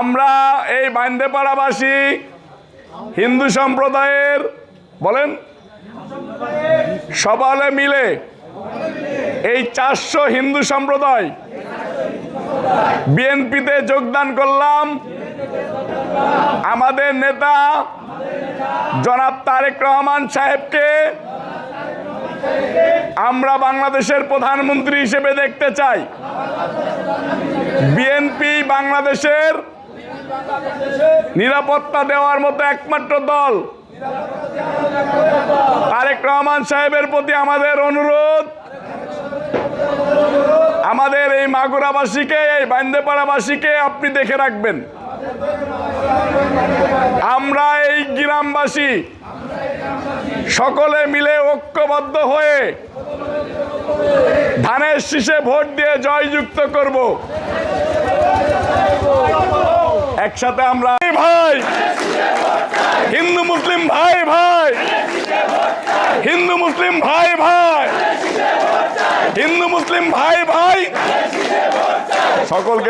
আমরা এই বান্দেপাড়াবাসী হিন্দু সম্প্রদায়ের, বলেন, সবালে মিলে এই চারশো হিন্দু সম্প্রদায় বিএনপিতে যোগদান করলাম। আমাদের নেতা জনাব তারেক রহমান সাহেবকে আমরা বাংলাদেশের প্রধানমন্ত্রী হিসেবে দেখতে চাই। বিএনপি বাংলাদেশের নিরাপত্তা দেওয়ার মতো একমাত্র দল। তারেক রহমান সাহেবের প্রতি আমাদের অনুরোধ, আমাদের এই মাগুরাবাসীকে, এই বান্দেপাড়াবাসীকে আপনি দেখে রাখবেন। আমরা এই গ্রামবাসী সকলে মিলে ঐক্যবদ্ধ হয়ে ধানের শীষে ভোট দিয়ে জয়যুক্ত করব। একসাথে আমরা ভাই, হিন্দু, মুসলিম ভাই ভাই। হিন্দু, মুসলিম ভাই ভাই। হিন্দু, মুসলিম ভাই ভাই। সকলকে